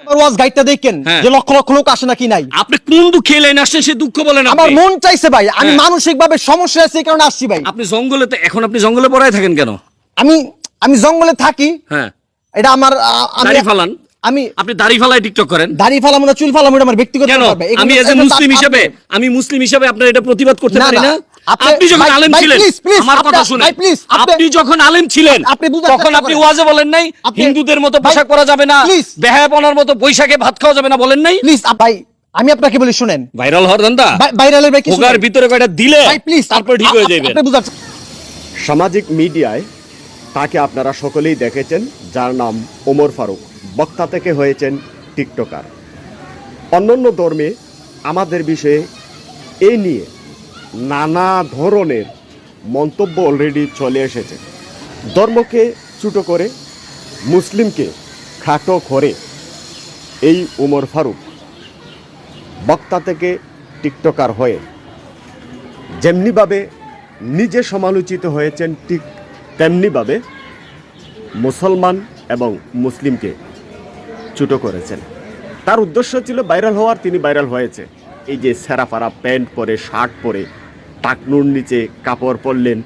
আমার ওয়াজ গাইডটা দেখেন হ্যাঁ। যে লক্ষ লক্ষ লোক আসে নাকি নাই। আপনি কোন দুঃখে লাইন আসছেন সে দুঃখ বলেন আমার মন চাইছে ভাই আমি হ্যাঁ। মানসিক ভাবে সমস্যা আছে এই কারণে আসছি ভাই। আপনি জঙ্গলে তো- এখন আপনি জঙ্গলে পড়ায় থাকেন কেন? আমি আমি জঙ্গলে থাকি। হ্যাঁ। এটা আমার আমি ফালান। আমি আপনি দাড়ি ফালায় টিকটক করেন। দাড়ি ফালাম না চুল ফালাম এটা আমার ব্যক্তিগত কেন? ব্যাপার। আমি এজ এ মুসলিম হিসেবে আমি মুসলিম হিসেবে আপনার এটা প্রতিবাদ করতে পারি না। আপনি- যখন আলেম ছিলেন আমার কথা please, আপনি- যখন আলেম ছিলেন আপনি তখন আপনি ওয়াজে বলেন নাই হিন্দুদের মতো পোশাক পরা যাবে না। বেহায়াপনার মতো বৈশাখে ভাত খাওয়া যাবে না বলেন নাই? প্লিজ ভাই আমি আপনাকে বলি শুনেন। ভাইরাল হওয়ার ধান্দা? ভাইরালের ভাই কিছু হোগার ভিতরে কয়টা দিলে ভাই প্লিজ তারপর ঠিক হয়ে যাবে সামাজিক মিডিয়ায় তাকে আপনারা সকলেই দেখেছেন যার নাম ওমর ফারুক। বক্তা থেকে হয়েছেন টিকটকার। অন্যান্য ধর্মে আমাদের বিষয়ে এই নিয়ে নানা ধরনের মন্তব্য অলরেডি চলে এসেছে। ধর্মকে ছোটো করে, মুসলিমকে খাটো করে, এই উমর ফারুক বক্তা থেকে টিকটকার হয়ে যেমনিভাবে নিজে সমালোচিত হয়েছেন, ঠিক তেমনিভাবে মুসলমান এবং মুসলিমকে ছুটো করেছেন। তার উদ্দেশ্য ছিল ভাইরাল হওয়ার, তিনি ভাইরাল হয়েছে। এই যে সেরাফারা প্যান্ট পরে, শার্ট পরে টাকনুর নিচে কাপড় পরলেন,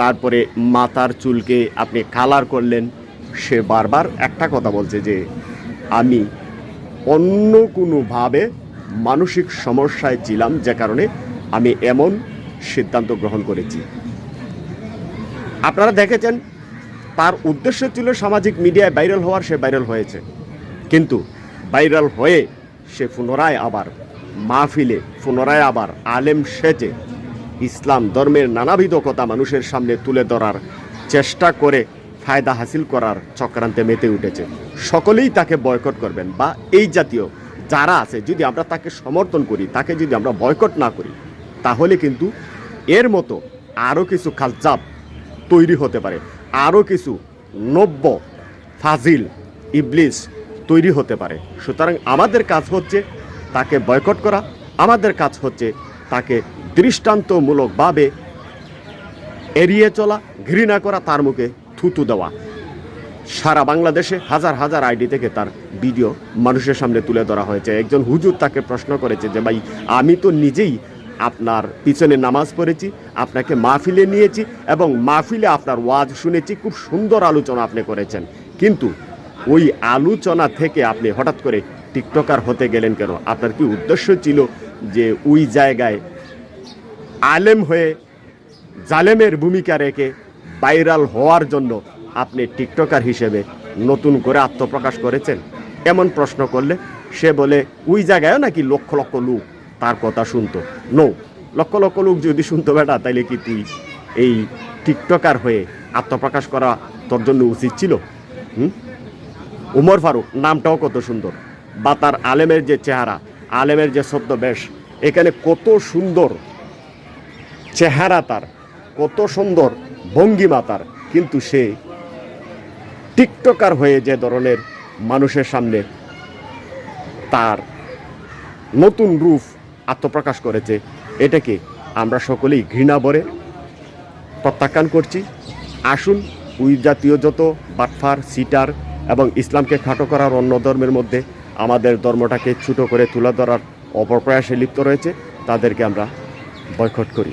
তারপরে মাথার চুলকে আপনি কালার করলেন। সে বারবার একটা কথা বলছে যে, আমি অন্য কোনোভাবে মানসিক সমস্যায় ছিলাম যে কারণে আমি এমন সিদ্ধান্ত গ্রহণ করেছি। আপনারা দেখেছেন, তার উদ্দেশ্য ছিল সামাজিক মিডিয়ায় ভাইরাল হওয়ার, সে ভাইরাল হয়েছে। কিন্তু ভাইরাল হয়ে সে পুনরায় আবার মাহফিলে, পুনরায় আবার আলেম সেজে ইসলাম ধর্মের নানাবিধ কথা মানুষের সামনে তুলে ধরার চেষ্টা করে ফায়দা হাসিল করার চক্রান্তে মেতে উঠেছে। সকলেই তাকে বয়কট করবেন বা এই জাতীয় যারা আছে, যদি আমরা তাকে সমর্থন করি, তাকে যদি আমরা বয়কট না করি, তাহলে কিন্তু এর মতো আরও কিছু খালচাপ তৈরি হতে পারে। আরও কিছু নব্য ফাজিল ইবলিস তৈরি হতে পারে। সুতরাং আমাদের কাজ হচ্ছে তাকে বয়কট করা, আমাদের কাজ হচ্ছে তাকে দৃষ্টান্তমূলকভাবে এড়িয়ে চলা, ঘৃণা করা, তার মুখে থুতু দেওয়া। সারা বাংলাদেশে হাজার হাজার আইডি থেকে তার ভিডিও মানুষের সামনে তুলে ধরা হয়েছে। একজন হুজুর তাকে প্রশ্ন করেছে যে, ভাই, আমি তো নিজেই আপনার পিছনে নামাজ পড়েছি, আপনাকে মাহফিলে নিয়েছি এবং মাহফিলে আপনার ওয়াজ শুনেছি, খুব সুন্দর আলোচনা আপনি করেছেন। কিন্তু ওই আলোচনা থেকে আপনি হঠাৎ করে টিকটকার হতে গেলেন কেন? আপনার কি উদ্দেশ্য ছিল যে ওই জায়গায় আলেম হয়ে জালেমের ভূমিকা রেখে ভাইরাল হওয়ার জন্য আপনি টিকটকার হিসেবে নতুন করে আত্মপ্রকাশ করেছেন? এমন প্রশ্ন করলে সে বলে, ওই জায়গায়ও নাকি লক্ষ লক্ষ লোক? তার কথা শুনতো। নো, লক্ষ লক্ষ লোক যদি শুনতো বেটা, তাইলে কি তুই এই টিকটকার হয়ে আত্মপ্রকাশ করা তোর জন্য উচিত ছিল? হুম? উমর ফারুক, নামটাও কত সুন্দর। বা তার আলেমের যে চেহারা আলেমের যে ছদ্মবেশ এখানে কত সুন্দর চেহারা তার, কত সুন্দর ভঙ্গিমা তার, কিন্তু সে টিকটকার হয়ে যে ধরনের মানুষের সামনে তার নতুন রূপ আত্মপ্রকাশ করেছে, এটাকে আমরা সকলেই ঘৃণা ভরে প্রত্যাখ্যান করছি। আসুন উই জাতীয় যত বাটফার, সিটার এবং ইসলামকে খাটো করার অন্য ধর্মের মধ্যে আমাদের ধর্মটাকে ছুটো করে তুলে ধরার অপপ্রয়াসে লিপ্ত রয়েছে তাদেরকে আমরা বয়কট করি।